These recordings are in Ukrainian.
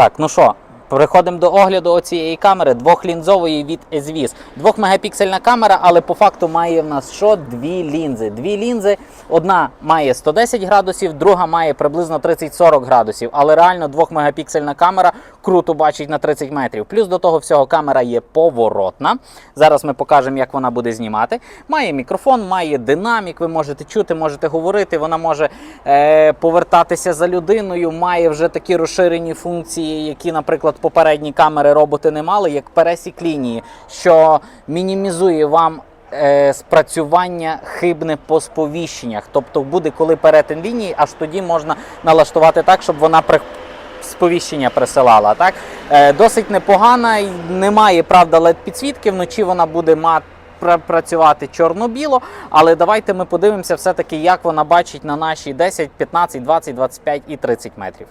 Так, ну що, переходимо до огляду оцієї камери двохлінзової від SVIS. Двохмегапіксельна камера, але по факту має в нас що? Дві лінзи. Дві лінзи. Одна має 110 градусів, друга має приблизно 30-40 градусів. Але реально двохмегапіксельна камера круто бачить на 30 метрів. Плюс до того всього камера є поворотна. Зараз ми покажемо, як вона буде знімати. Має мікрофон, має динамік. Ви можете чути, можете говорити. Вона може е, повертатися за людиною, має вже такі розширені функції, які, наприклад, попередні камери роботи не мали, як пересік лінії, що мінімізує вам. е, Спрацювання хибне по сповіщеннях, тобто буде коли перетин лінії, аж тоді можна налаштувати так, щоб вона при сповіщення присилала. Так е, досить непогана, немає правда led підсвітки. Вночі вона буде мати працювати чорно-біло. Але давайте ми подивимося, все-таки, як вона бачить на наші 10, 15, 20, 25 і 30 метрів.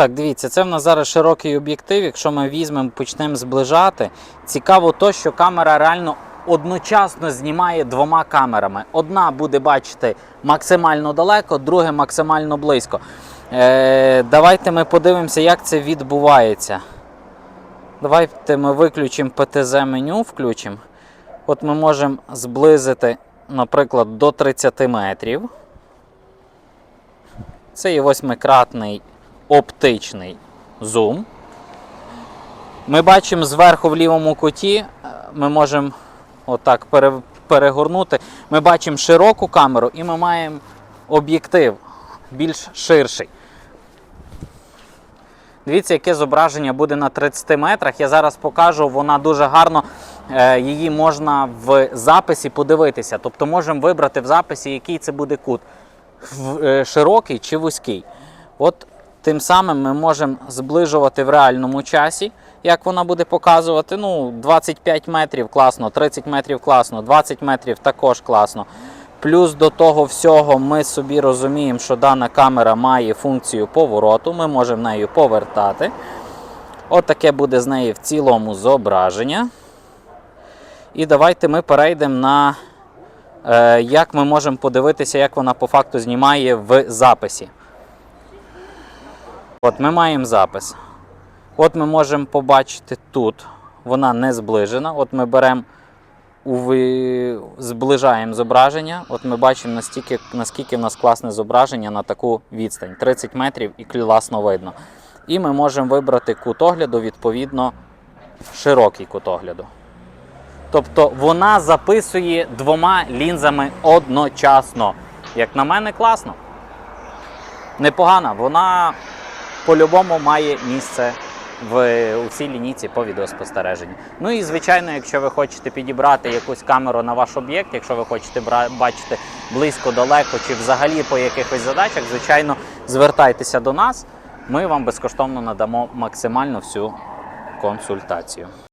Так, дивіться, це в нас зараз широкий об'єктив. Якщо ми візьмемо, почнемо зближати. Цікаво то, що камера реально одночасно знімає двома камерами. Одна буде бачити максимально далеко, друга максимально близько. Е, давайте ми подивимося, як це відбувається. Давайте ми виключимо ПТЗ меню, включимо. От ми можемо зблизити, наприклад, до 30 метрів. Це є восьмикратний оптичний зум. Ми бачимо зверху в лівому куті, е, ми можемо отак перегорнути. Ми бачимо широку камеру і ми маємо об'єктив більш ширший. Дивіться, яке зображення буде на 30 метрах. Я зараз покажу, вона дуже гарно, е, її можна в записі подивитися. Тобто можемо вибрати в записі, який це буде кут. Е, Широкий чи вузький. От тим самим ми можемо зближувати в реальному часі, як вона буде показувати. Ну, 25 метрів класно, 30 метрів класно, 20 метрів також класно. Плюс до того всього ми собі розуміємо, що дана камера має функцію повороту, ми можемо нею повертати. От буде з неї в цілому зображення. І давайте ми перейдемо на е, як ми можемо подивитися, як вона по факту знімає в записі. От ми маємо запис. От ми можемо побачити тут, вона не зближена. От ми беремо, уви... зближаємо зображення. От ми бачимо, настільки, наскільки в нас класне зображення на таку відстань 30 метрів і класно видно. І ми можемо вибрати кут огляду, відповідно, широкий кут огляду. Тобто вона записує двома лінзами одночасно. Як на мене, класно. Непогана, вона по-любому має місце в у цій лінійці по відеоспостереженню. Ну і звичайно, якщо ви хочете підібрати якусь камеру на ваш об'єкт, якщо ви хочете бачити близько, далеко чи взагалі по якихось задачах, звичайно, звертайтеся до нас. Ми вам безкоштовно надамо максимально всю консультацію.